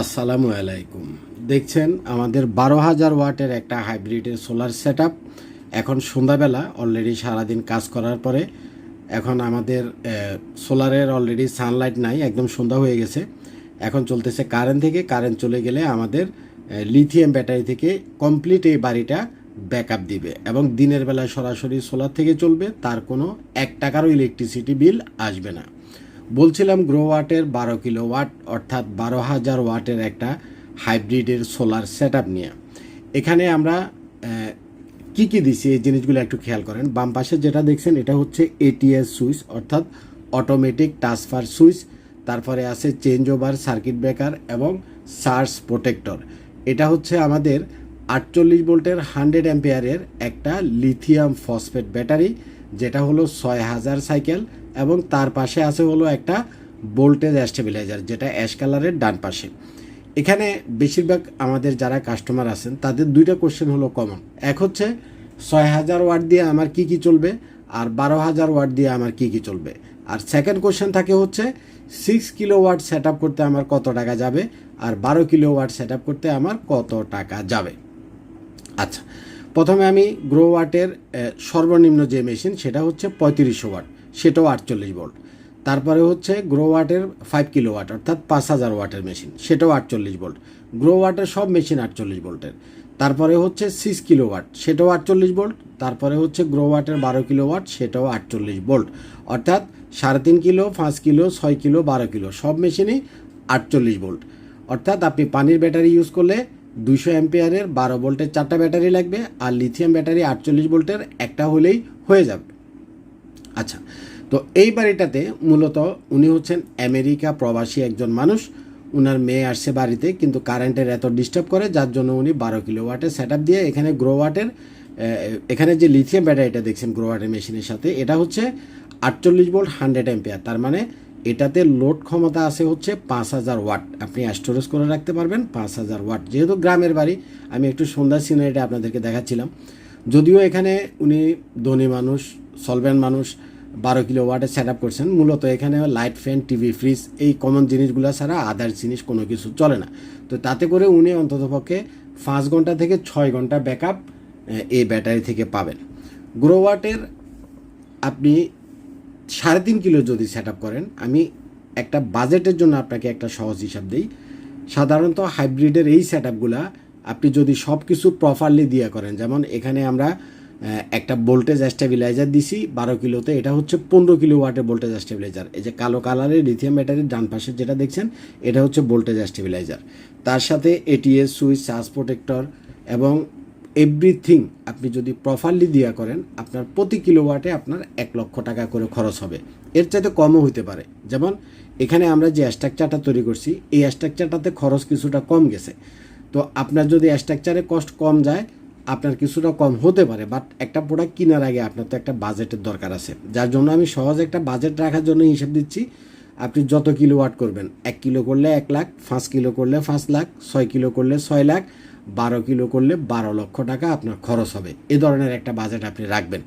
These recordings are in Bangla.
আসসালামু আলাইকুম। দেখছেন, আমাদের বারো হাজার ওয়াটের একটা হাইব্রিডের সোলার সেট এখন সন্ধ্যাবেলা অলরেডি সারাদিন কাজ করার পরে এখন আমাদের সোলারের অলরেডি সানলাইট নাই, একদম সন্ধ্যা হয়ে গেছে। এখন চলতেছে কারেন্ট থেকে, কারেন্ট চলে গেলে আমাদের লিথিয়াম ব্যাটারি থেকে কমপ্লিট এই বাড়িটা ব্যাকআপ দিবে এবং দিনের বেলায় সরাসরি সোলার থেকে চলবে, তার কোনো এক টাকারও ইলেকট্রিসিটি বিল আসবে না। বলছিলাম গ্রো ওয়াটের বারো কিলো ওয়াট, অর্থাৎ বারো হাজার ওয়াটের একটা হাইব্রিডের সোলার সেট নিয়ে। এখানে আমরা কি কি দিছি এই জিনিসগুলো একটু খেয়াল করেন। বাম পাশে যেটা দেখছেন, এটা হচ্ছে এটিএস সুইচ, অর্থাৎ অটোমেটিক ট্রান্সফার সুইচ। তারপরে আছে চেঞ্জ ওভার সার্কিট ব্রেকার এবং সার্চ প্রোটেক্টর এটা হচ্ছে আমাদের আটচল্লিশ ভোল্টের হান্ড্রেড অ্যাম্পিয়ারের একটা লিথিয়াম ফসফেট ব্যাটারি যেটা হলো ছয় হাজার সাইকেল এবং তার পাশে আছে হলো একটা ভোল্টেজ স্টেবিলাইজার যেটা অ্যাশ কালারের ডান পাশে। এখানে বেশিরভাগ আমাদের যারা কাস্টমার আছেন, তাদের দুইটা কোশ্চেন হলো কমন এক হচ্ছে, ছয় হাজার ওয়াট দিয়ে আমার কি কি চলবে? আর বারো হাজার ওয়াট দিয়ে আমার কি কি চলবে? আর সেকেন্ড কোশ্চেন থাকে হচ্ছে six kilo watt set up করতে আমার কত টাকা যাবে? আর বারো কিলো ওয়াট সেট আপ করতে আমার কত টাকা যাবে? আচ্ছা প্রথমে আমি গ্রো ওয়াটের সর্বনিম্ন যে মেশিন সেটা হচ্ছে পঁয়ত্রিশশো ওয়াট সেটাও আটচল্লিশ ভোল্ট তারপরে হচ্ছে গ্রো ওয়াটের ফাইভ কিলো ওয়াট অর্থাৎ পাঁচ হাজার ওয়াটের মেশিন সেটাও আটচল্লিশ ভোল্ট গ্রো ওয়াটের সব মেশিন আটচল্লিশ ভোল্টের তারপরে হচ্ছে সিক্স কিলো ওয়াট সেটাও আটচল্লিশ ভোল্ট তারপরে হচ্ছে গ্রো ওয়াটের বারো কিলো ওয়াট সেটাও আটচল্লিশ ভোল্ট অর্থাৎ সাড়ে তিন কিলো পাঁচ কিলো ছয় কিলো বারো কিলো সব মেশিনই আটচল্লিশ ভোল্ট অর্থাৎ আপনি পানির ব্যাটারি ইউজ করলে দুইশো অ্যাম্পিয়ারের বারো ভোল্টের চারটা ব্যাটারি লাগবে আর লিথিয়াম ব্যাটারি আটচল্লিশ ভোল্টের একটা হলেই হয়ে যাবে। আচ্ছা তো এই বাড়িটাতে মূলত উনি হচ্ছেন আমেরিকা প্রবাসী একজন মানুষ। উনার মেয়ে আসছে বাড়িতে, কিন্তু কারেন্টের এত ডিস্টার্ব করে, যার জন্য উনি বারো কিলো ওয়াটের সেট দিয়ে এখানে গ্রো ওয়াটের এখানে যে লিথিয়াম ব্যাটারিটা দেখছেন গ্রো ওয়াটের মেশিনের সাথে, এটা হচ্ছে আটচল্লিশ ভোল্ট হান্ড্রেড অ্যাম্পিয়ার, তার মানে এটাতে লোড ক্ষমতা আছে হচ্ছে পাঁচ হাজার ওয়াট। আপনি স্টোরেজ করে রাখতে পারবেন পাঁচ হাজার ওয়াট। যেহেতু গ্রামের বাড়ি, আমি একটু সন্ধ্যার সিনারিটা আপনাদেরকে দেখাচ্ছিলাম। যদিও এখানে উনি ধনী মানুষ সলভেন্ট মানুষ, বারো কিলো ওয়াটে সেট আপ করছেন। মূলত এখানে লাইট ফ্যান টিভি ফ্রিজ এই কমন জিনিসগুলো ছাড়া আদার জিনিস কোনো কিছু চলে না। তো তাতে করে উনি অন্ততপক্ষে পাঁচ ঘণ্টা থেকে ছয় ঘণ্টা ব্যাকআপ এই ব্যাটারি থেকে পাবেন। গ্রো ওয়াটের আপনি সাড়ে তিন কিলো যদি সেট করেন, আমি একটা বাজেটের জন্য আপনাকে একটা সহজ হিসাব দিই। সাধারণত হাইব্রিডের এই সেট আপনি যদি সব কিছু প্রপারলি দিয়ে করেন, যেমন এখানে আমরা একটা ভোল্টেজ স্টেবিলাইজার দিছি, বারো কিলোতে, এটা হচ্ছে পনেরো কিলো ওয়াটের ভোল্টেজ স্টেবিলাইজার এই যে কালো কালারের লিথিয়াম ব্যাটারির ডান পাশে যেটা দেখছেন, এটা হচ্ছে ভোল্টেজ স্টেবিলাইজার তার সাথে এটিএস সুইচ চার্জ প্রোটেক্টর এবং এভরিথিং আপনি যদি প্রপারলি দিয়া করেন, আপনার প্রতি কিলোওয়াটে আপনার এক লক্ষ টাকা করে খরচ হবে। এর চাইতে কমও হইতে পারে। যেমন, এখানে আমরা যে স্ট্রাকচারটা তৈরি করছি, এই স্ট্রাকচারটাতে খরচ কিছুটা কম গেছে। তো আপনার যদি স্ট্রাকচারে কষ্ট কম যায়, আপনার কিছুটা কম হতে পারে বাট একটা প্রোডাক্ট কেনার আগে আপনার তো একটা বাজেটের দরকার আছে। যার জন্য আমি সহজ একটা বাজেট রাখার জন্য হিসাব দিচ্ছি, আপনি যত কিলো ওয়াট করবেন, এক কিলো করলে এক লাখ, পাঁচ কিলো করলে পাঁচ লাখ, ছয় কিলো করলে ছয় লাখ বারো কিলো করলে বারো লক্ষ টাকা আপনার খরচ হবে। এ ধরনের একটা বাজেট আপনি রাখবেন।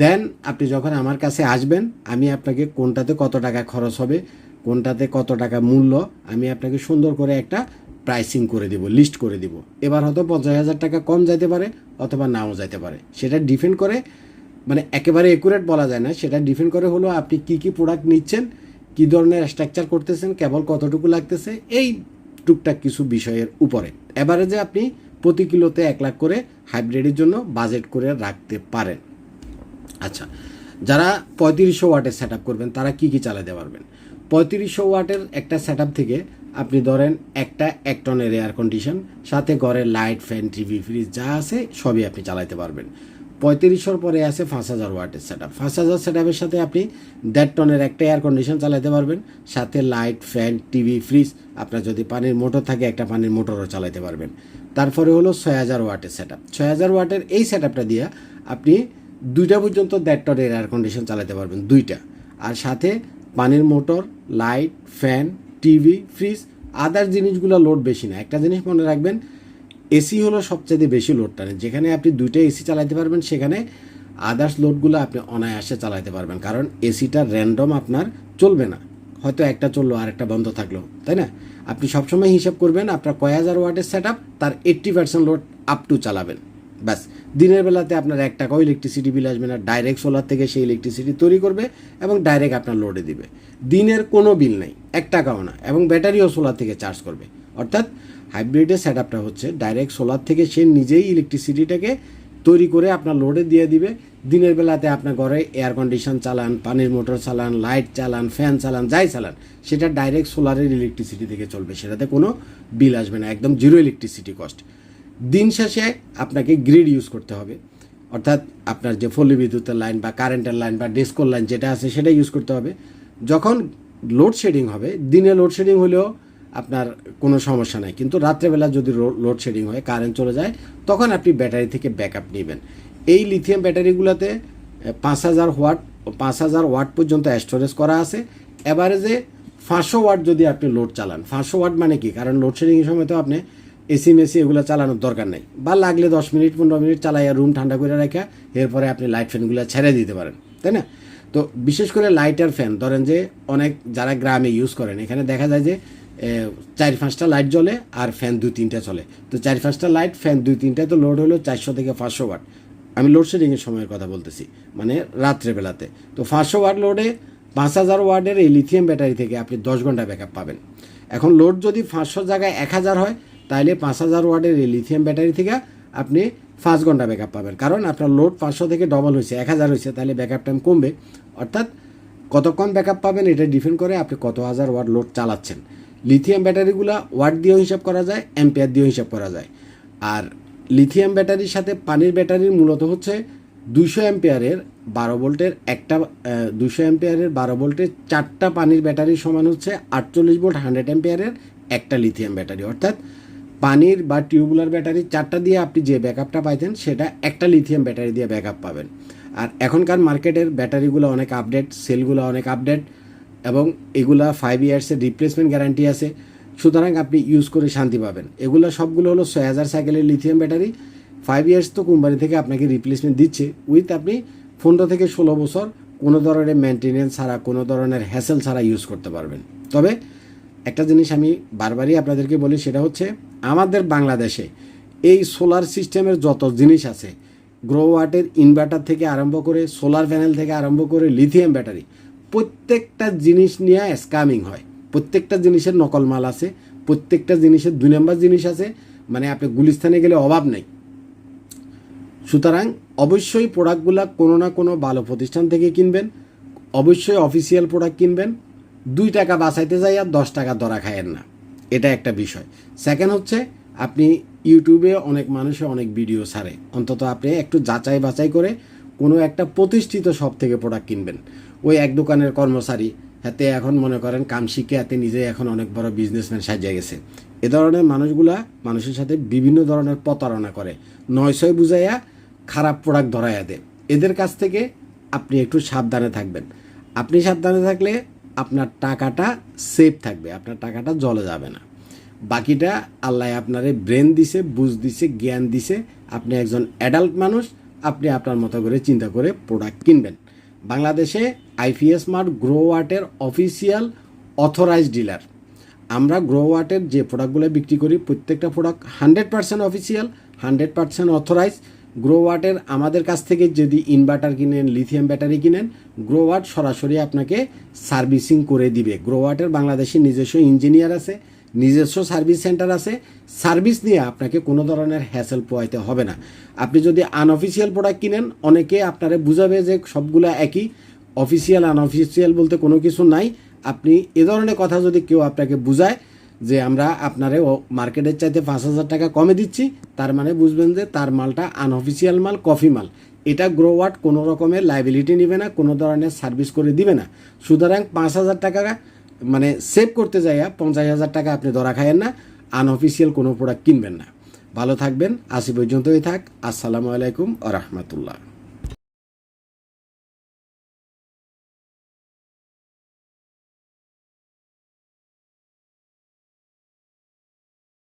দেন আপনি যখন আমার কাছে আসবেন, আমি আপনাকে কোনটাতে কত টাকা খরচ হবে, কোনটাতে কত টাকা মূল্য, আমি আপনাকে সুন্দর করে একটা প্রাইসিং করে দিব লিস্ট করে দিব। এবার হয়তো পঞ্চাশ হাজার টাকা কম যাইতে পারে অথবা নাও যাইতে পারে। সেটা ডিপেন্ড করে মানে একেবারে একুরেট বলা যায় না, সেটা ডিপেন্ড করে হলো আপনি কি কি প্রোডাক্ট নিচ্ছেন, কী ধরনের স্ট্রাকচার করতেছেন, কেবল কতটুকু লাগতেছে, এই টুকটাক কিছু বিষয়ের উপরে। এভারেজে আপনি প্রতি কিলোতে এক লাখ করে হাইব্রিডের জন্য বাজেট করে রাখতে পারেন। আচ্ছা যারা পঁয়ত্রিশশো ওয়াটের সেট করবেন, তারা কি কি চালাতে পারবেন? পঁয়ত্রিশশো ওয়াটের একটা সেট থেকে আপনি ধরেন একটা এক টনের এয়ার কন্ডিশন সাথে ঘরের লাইট ফ্যান টিভি ফ্রিজ যা আছে, সবই আপনি চালাতে পারবেন। পঁয়ত্রিশশোর পরে আছে পাঁচ হাজার ওয়াটের সেট আপ পাঁচ হাজার সেট আপের সাথে আপনি দেড় টনের একটা এয়ার কন্ডিশন চালাতে পারবেন, সাথে লাইট ফ্যান টিভি ফ্রিজ আপনার যদি পানির মোটর থাকে, একটা পানির মোটরও চালাতে পারবেন। তারপরে হলো ছয় হাজার ওয়াটের সেট আপ ছয় হাজার ওয়াটের এই সেট আপটা দিয়ে আপনি দুইটা পর্যন্ত দেড় টনের এয়ার কন্ডিশন চালাতে পারবেন, দুইটা। আর সাথে পানির motor light fan TV fridge other জিনিসগুলো লোড বেশি না। একটা জিনিস মনে রাখবেন এসি হলো সবচেয়ে বেশি লোড টানে। যেখানে আপনি দুইটা এসি চালাতে পারবেন, সেখানে আদার্স লোডগুলো আপনি অনায়াসে চালাতে পারবেন। কারণ এসিটা র্যান্ডম আপনার চলবে না। হয়তো একটা চলল আর একটা বন্ধ থাকল, তাই না? আপনি সবসময় হিসাব করবেন, আপনার কয় হাজার ওয়াটের সেট আপ তার eighty percent load up to চালাবেন। ব্যাস, দিনের বেলাতে আপনার এক টাকাও ইলেকট্রিসিটি বিল আসবে না। ডাইরেক্ট সোলার থেকে সেই ইলেকট্রিসিটি তৈরি করবে এবং ডাইরেক্ট আপনার লোডে দিবে। দিনের কোনো বিল নেই, এক টাকাও না, এবং ব্যাটারিও সোলার থেকে চার্জ করবে। অর্থাৎ হাইব্রিডের সেট আপটা হচ্ছে ডাইরেক্ট সোলার থেকে সে নিজেই ইলেকট্রিসিটিটাকে তৈরি করে আপনার লোডে দিয়ে দিবে। দিনের বেলাতে আপনার ঘরে এয়ার কন্ডিশন চালান, পানির মোটর চালান লাইট চালান ফ্যান চালান, যাই চালান, সেটা ডাইরেক্ট সোলারের ইলেকট্রিসিটি থেকে চলবে। সেটাতে কোনো বিল আসবে না, একদম জিরো ইলেকট্রিসিটি কস্ট দিন শেষে আপনাকে গ্রিড ইউজ করতে হবে। অর্থাৎ আপনার যে ফলি বিদ্যুতের লাইন বা কারেন্টের লাইন বা ডেস্কোর লাইন যেটা আছে সেটা ইউজ করতে হবে। যখন লোডশেডিং হবে, দিনে লোডশেডিং হলেও আপনার কোনো সমস্যা নাই। কিন্তু রাত্রেবেলা যদি লোডশেডিং হয় কারেন্ট চলে যায়, তখন আপনি ব্যাটারি থেকে ব্যাকআপ নেবেন। এই লিথিয়াম ব্যাটারিগুলোতে পাঁচ হাজার ওয়াট পাঁচ হাজার ওয়াট পর্যন্ত স্টোরেজ করা আছে। অ্যাভারেজে পাঁচশো ওয়াট যদি আপনি লোড চালান, পাঁচশো ওয়াট মানে কি? কারণ লোডশেডিংয়ের সময় তো আপনি এসি মেসি এগুলো চালানোর দরকার নেই। বা লাগলে দশ মিনিট, পনেরো মিনিট চালাইয়া রুম ঠান্ডা করে রাখা এরপরে আপনি লাইট ফ্যানগুলো ছেড়ে দিতে পারেন। তাই না? তো বিশেষ করে লাইটার ফ্যান ধরেন যে অনেক যারা গ্রামে ইউজ করেন, এখানে দেখা যায় যে চার পাঁচটা লাইট জ্বলে আর ফ্যান দুই তিনটা চলে। তো চার পাঁচটা লাইট ফ্যান দুই তিনটা, তো লোড হলো চারশো থেকে পাঁচশো ওয়াট আমি লোডশেডিংয়ের সময়ের কথা বলতেছি মানে রাত্রেবেলাতে তো পাঁচশো ওয়াট লোডে পাঁচ হাজার ওয়ার্ডের এই লিথিয়াম ব্যাটারি থেকে আপনি দশ ঘণ্টা ব্যাকআপ পাবেন। এখন লোড যদি পাঁচশো জায়গায় এক হাজার হয় তাহলে পাঁচ হাজার ওয়ার্ডের এই লিথিয়াম ব্যাটারি থেকে আপনি পাঁচ ঘণ্টা ব্যাকআপ পাবেন। কারণ আপনার লোড পাঁচশো থেকে ডবল হয়েছে, এক হাজার হয়েছে তাহলে ব্যাকআপ টাইম কমবে। অর্থাৎ কতক্ষণ ব্যাকআপ পাবেন, এটা ডিপেন্ড করে আপনি কত হাজার ওয়াট লোড চালাচ্ছেন। লিথিয়াম ব্যাটারিগুলো ওয়াট দিয়েও হিসাব করা যায় অ্যাম্পিয়ার দিয়েও হিসাব করা যায়। আর লিথিয়াম ব্যাটারির সাথে পানির ব্যাটারির মূলত হচ্ছে দুইশো অ্যাম্পিয়ারের বারো ভোল্টের একটা দুশো অ্যাম্পিয়ারের বারো ভোল্টের চারটা পানির ব্যাটারি সমান হচ্ছে আটচল্লিশ ভোল্ট হান্ড্রেড অ্যাম্পিয়ারের একটা লিথিয়াম ব্যাটারি অর্থাৎ পানির বা টিউবুলার ব্যাটারি চারটা দিয়ে আপনি যে ব্যাকআপটা পাইতেন, সেটা একটা লিথিয়াম ব্যাটারি দিয়ে ব্যাকআপ পাবেন। আর এখনকার মার্কেটের ব্যাটারিগুলো অনেক আপডেট সেলগুলো অনেক আপডেট এবং এগুলা ফাইভ ইয়ার্সের রিপ্লেসমেন্ট গ্যারান্টি আছে। সুতরাং আপনি ইউজ করে শান্তি পাবেন। এগুলো সবগুলো হলো ছয় হাজার সাইকেলের লিথিয়াম ব্যাটারি ফাইভ ইয়ার্স তো কোম্পানি থেকে আপনাকে রিপ্লেসমেন্ট দিচ্ছে। উইথ আপনি পনেরো থেকে ষোলো বছর কোনো ধরনের মেনটেনেন্স ছাড়া, কোনো ধরনের হ্যাসেল ছাড়া ইউজ করতে পারবেন। তবে একটা জিনিস আমি বারবারই আপনাদেরকে বলি, সেটা হচ্ছে আমাদের বাংলাদেশে এই সোলার সিস্টেমের যত জিনিস আছে গ্রো ওয়াটের ইনভার্টার থেকে আরম্ভ করে সোলার প্যানেল থেকে আরম্ভ করে লিথিয়াম ব্যাটারি প্রত্যেকটা জিনিস নিয়ে স্ক্যামিং হয়। প্রত্যেকটা জিনিসের নকল মাল আছে, প্রত্যেকটা জিনিসের দুই নম্বর জিনিস আছে মানে আপনি গুলিস্তানে গেলে অভাব নেই। সুতরাং অবশ্যই প্রোডাক্টগুলো কোনো না কোনো ভালো প্রতিষ্ঠান থেকে কিনবেন, অবশ্যই অফিসিয়াল প্রোডাক্ট কিনবেন, দুই টাকা বাঁচাইতে যাই আর দশ টাকা দরা খায়েন না। এটা একটা বিষয়। সেকেন্ড হচ্ছে, আপনি ইউটিউবে অনেক মানুষে অনেক ভিডিও ছাড়ে। অন্তত আপনি একটু যাচাই বাছাই করে কোনো একটা প্রতিষ্ঠিত সব থেকে প্রোডাক্ট কিনবেন। ওই এক দোকানের কর্মচারী, হাতে এখন মনে করেন কাম শিখে হাতে নিজে এখন অনেক বড় বিজনেসম্যান সাজিয়ে গেছে। এ ধরনের মানুষগুলা মানুষের সাথে বিভিন্ন ধরনের প্রতারণা করে নয়শয় বুঝাইয়া খারাপ প্রোডাক্ট ধরাইয়া দেয়। এদের কাছ থেকে আপনি একটু সাবধানে থাকবেন। আপনি সাবধানে থাকলে আপনার টাকাটা সেফ থাকবে, আপনার টাকাটা জলে যাবে না। বাকিটা আল্লাহ আপনারে ব্রেন দিছে, বুঝ দিছে, জ্ঞান দিছে। আপনি একজন অ্যাডাল্ট মানুষ, আপনি আপনার মতো করে চিন্তা করে প্রোডাক্ট কিনবেন। বাংলাদেশে আইপিএস মার্ট গ্রো ওয়াটের অফিসিয়াল অথরাইজড ডিলার। আমরা গ্রো ওয়াটের যে প্রোডাক্টগুলো বিক্রি করি, প্রত্যেকটা product hundred percent official, hundred percent authorise Grow ওয়াটের আমাদের কাছ থেকে যদি ইনভার্টার কিনেন, লিথিয়াম ব্যাটারি কিনেন গ্রো ওয়াট সরাসরি আপনাকে সার্ভিসিং করে দিবে। গ্রো ওয়াটের বাংলাদেশে নিজস্ব ইঞ্জিনিয়ার আছে। নিজস্ব সার্ভিস সেন্টার আছে, সার্ভিস নিয়ে আপনাকে কোনো ধরনের হ্যাসেল পোয়াইতে হবে না। আপনি যদি আনঅফিসিয়াল প্রোডাক্ট কিনেন, অনেকে আপনারা বুঝাবে যে সবগুলো একই অফিসিয়াল আনঅফিসিয়াল বলতে কোনো কিছু নাই। আপনি এ ধরনের কথা যদি কেউ আপনাকে বুঝায় যে আমরা আপনারে মার্কেটের চাইতে পাঁচ হাজার টাকা কমে দিচ্ছি, তার মানে বুঝবেন যে তার মালটা আনঅফিসিয়াল মাল কফি মাল। এটা গ্রো ওয়াট কোনো রকমের লাইবিলিটি নেবে না, কোনো ধরনের সার্ভিস করে দিবে না। সুতরাং পাঁচ হাজার টাকা মানে সেভ করতে যাইয়া পঞ্চাশ হাজার টাকা আপনি ধরা খায়েন না আনঅফিসিয়াল কোনো প্রোডাক্ট কিনবেন না। ভালো থাকবেন আসি পর্যন্তই থাক। আসসালামু আলাইকুম আ রহমতুল্লাহ।